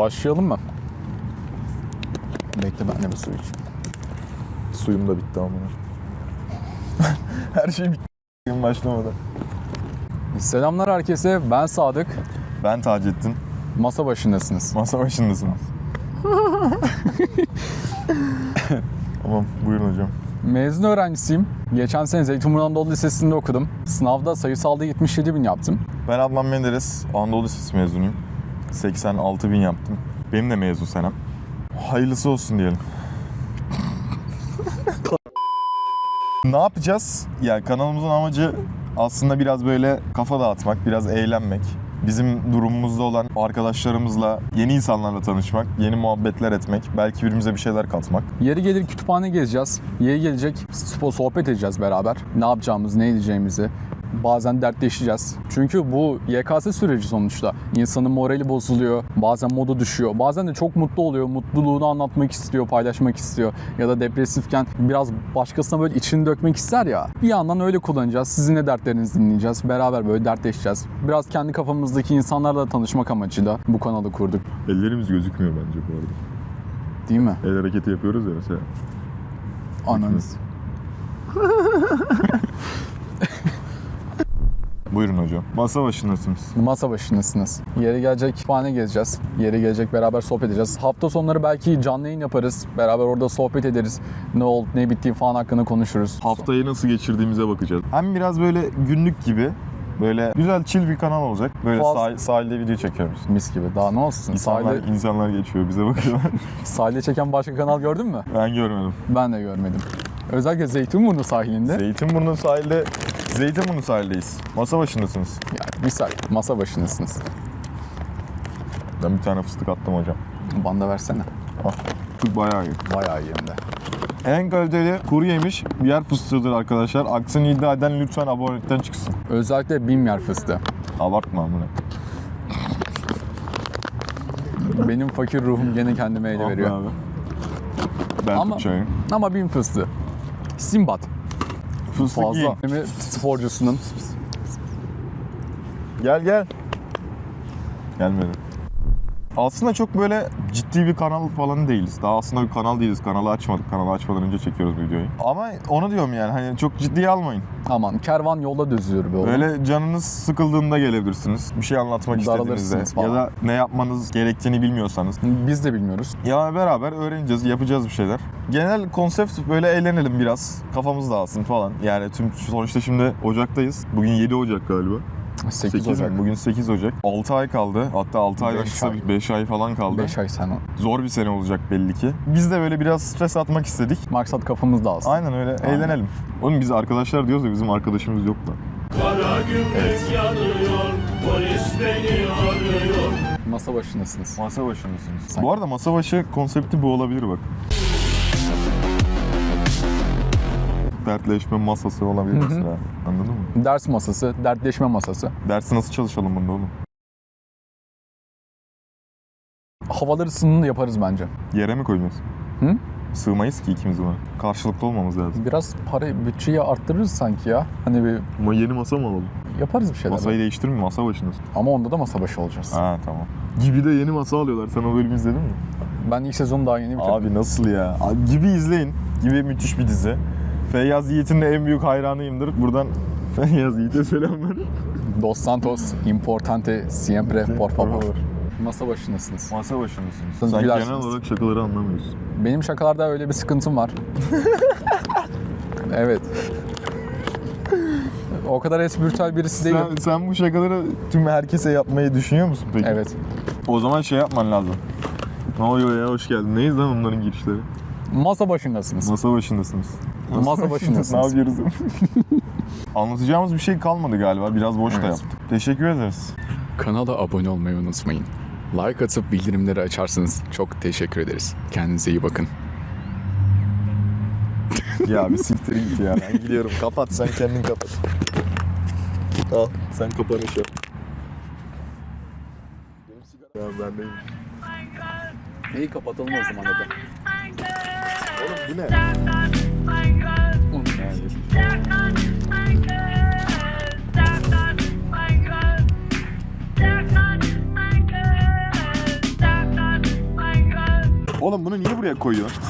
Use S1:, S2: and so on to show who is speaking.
S1: Başlayalım mı? Bekle ben de bir su içeyim.
S2: Suyum da bitti ama. Her şey bitti gün başlamadan.
S1: Selamlar herkese. Ben Sadık.
S2: Ben Taceddin.
S1: Masa başındasınız.
S2: Masa başındasınız. tamam buyurun hocam.
S1: Mezun öğrencisiyim. Geçen sene Zeytinburnu Anadolu Lisesi'nde okudum. Sınavda sayısalda 77 bin yaptım.
S2: Ben Adnan Menderes. Anadolu Lisesi mezunuyum. 86 bin yaptım. Benim de mezun senem. Hayırlısı olsun diyelim. ne yapacağız? Ya kanalımızın amacı aslında biraz böyle kafa dağıtmak, biraz eğlenmek. Bizim durumumuzda olan arkadaşlarımızla, yeni insanlarla tanışmak, yeni muhabbetler etmek, belki birbirimize bir şeyler katmak.
S1: Yeri gelir kütüphane gezeceğiz. Yeri gelecek spor sohbet edeceğiz beraber. Ne yapacağımızı, ne edeceğimizi. Bazen dertleşeceğiz. Çünkü bu YKS süreci sonuçta. İnsanın morali bozuluyor. Bazen modu düşüyor. Bazen de çok mutlu oluyor. Mutluluğunu anlatmak istiyor, paylaşmak istiyor. Ya da depresifken biraz başkasına böyle içini dökmek ister ya. Bir yandan öyle kullanacağız. Sizin de dertlerinizi dinleyeceğiz. Beraber böyle dertleşeceğiz. Biraz kendi kafamızdaki insanlarla tanışmak amacıyla bu kanalı kurduk.
S2: Ellerimiz gözükmüyor bence bu arada.
S1: Değil mi?
S2: El hareketi yapıyoruz ya mesela.
S1: Ananız.
S2: Buyurun hocam. Masa başındasınız.
S1: Masa başındasınız. Yeri gelecek kütüphane gezeceğiz. Yeri gelecek beraber sohbet edeceğiz. Hafta sonları belki canlı yayın yaparız. Beraber orada sohbet ederiz. Ne oldu, ne bitti falan hakkında konuşuruz.
S2: Haftayı nasıl geçirdiğimize bakacağız. Hem biraz böyle günlük gibi böyle güzel chill bir kanal olacak. Böyle
S1: Fazla-
S2: sahil, sahilde video çekiyoruz.
S1: Mis gibi. Daha ne olsun?
S2: İnsanlar,
S1: Sahilde,
S2: insanlar geçiyor bize bakıyorlar.
S1: sahilde çeken başka kanal gördün mü?
S2: ben görmedim.
S1: Ben de görmedim. Özellikle Zeytinburnu sahilinde.
S2: Zeytinburnu sahilde Zeytinburnu sahildeyiz. Masa başındasınız.
S1: yani misal masa başındasınız.
S2: Ben bir tane fıstık attım hocam.
S1: Bana da versene.
S2: Ah, fıstık bayağı iyi.
S1: Bayağı iyi hem de.
S2: En kaliteli kuru yemiş yer fıstığıdır arkadaşlar. Aksini iddia eden lütfen abonelikten çıksın.
S1: Özellikle bin yer fıstığı.
S2: Abartma amına.
S1: Benim fakir ruhum gene kendime ele
S2: Ah
S1: veriyor.
S2: abi. Ben
S1: Ama-
S2: tutacağım.
S1: Ama bin fıstığı. Simbat.
S2: Fıstık
S1: Fazla. mi? Sporcusunun.
S2: Gel gel. Gelmedi. Aslında çok böyle ciddi bir kanal falan değiliz. Daha aslında bir kanal değiliz. Kanalı açmadık. Kanalı açmadan önce çekiyoruz videoyu. Ama onu diyorum yani hani çok ciddiye almayın.
S1: Aman kervan yolda düzüyor be oğlum.
S2: Böyle canınız sıkıldığında gelebilirsiniz. Bir şey anlatmak istediğinizde
S1: falan.
S2: ya da ne yapmanız gerektiğini bilmiyorsanız.
S1: Biz de bilmiyoruz.
S2: Ya beraber öğreneceğiz, yapacağız bir şeyler. Genel konsept böyle eğlenelim biraz. Kafamız dağılsın falan. Yani tüm sonuçta şimdi Ocak'tayız. Bugün 7 Ocak galiba.
S1: 8,
S2: 8
S1: Ocak.
S2: Bugün 8 Ocak. 6 ay kaldı. Hatta 6 aydan
S1: Beş
S2: kısa
S1: ay.
S2: 5 ay falan kaldı.
S1: 5 ay sen o.
S2: Zor bir sene olacak belli ki. Biz de böyle biraz stres atmak istedik.
S1: Maksat kafamız dağılsın.
S2: Aynen öyle
S1: Aynen.
S2: eğlenelim. Oğlum biz arkadaşlar diyoruz ya bizim arkadaşımız yok da.
S3: Kara gümrük yanıyor, polis beni arıyor.
S1: Masa başındasınız.
S2: Masa başındasınız.
S1: Sen-
S2: Bu arada masa başı konsepti bu olabilir bak. Dertleşme masası olabilir
S1: Hı hı.
S2: mesela. Anladın mı?
S1: Ders masası, dertleşme masası.
S2: Dersi nasıl çalışalım bunda oğlum?
S1: Havaları ısınını yaparız bence.
S2: Yere mi koyacağız?
S1: Hı?
S2: Sığmayız ki ikimiz buna. Karşılıklı olmamız lazım.
S1: Biraz para, bütçeyi arttırırız sanki ya. Hani bir
S2: Ama yeni masa mı alalım?
S1: yaparız bir şeyler.
S2: Masayı değiştirme masa başındasın.
S1: Ama onda da masa başı olacağız.
S2: Ha tamam. Gibi de yeni masa alıyorlar. Sen o bölümü izledin mi?
S1: Ben ilk sezonu daha yeni bitirdim.
S2: Abi nasıl ya? Abi Gibi izleyin. Gibi müthiş bir dizi. Feyyaz Yiğit'in de en büyük hayranıyımdır. Buradan Feyyaz Yiğit'e selamlar.
S1: Dos Santos, importante siempre, por favor. Masa başındasınız.
S2: Masa başındasınız. Sen
S1: gülersiniz.
S2: genel olarak şakaları anlamıyorsun.
S1: Benim şakalarda öyle bir sıkıntım var. evet. O kadar espritüel birisi değilim.
S2: Sen, sen bu şakaları tüm herkese yapmayı düşünüyor musun peki?
S1: Evet.
S2: O zaman şey yapman lazım. Ne oluyor ya hoş geldin. Neyiz lan onların girişleri?
S1: Masa başındasınız.
S2: Masa başındasınız.
S1: Masa başındasınız.
S2: ne yapıyoruz? Anlatacağımız bir şey kalmadı galiba. Biraz boş da
S1: Evet.
S2: yaptık. Teşekkür ederiz.
S1: Kanala abone olmayı unutmayın. Like atıp bildirimleri açarsanız çok teşekkür ederiz. Kendinize iyi bakın.
S2: ya bir siktir git ya. Ben gidiyorum. Kapat sen kendin kapat. Al sen kapanış yap. Ya ben de...
S1: İyi kapatalım o zaman hadi.
S2: Oğlum bu ne? Oğlum bunu niye buraya koyuyorsun?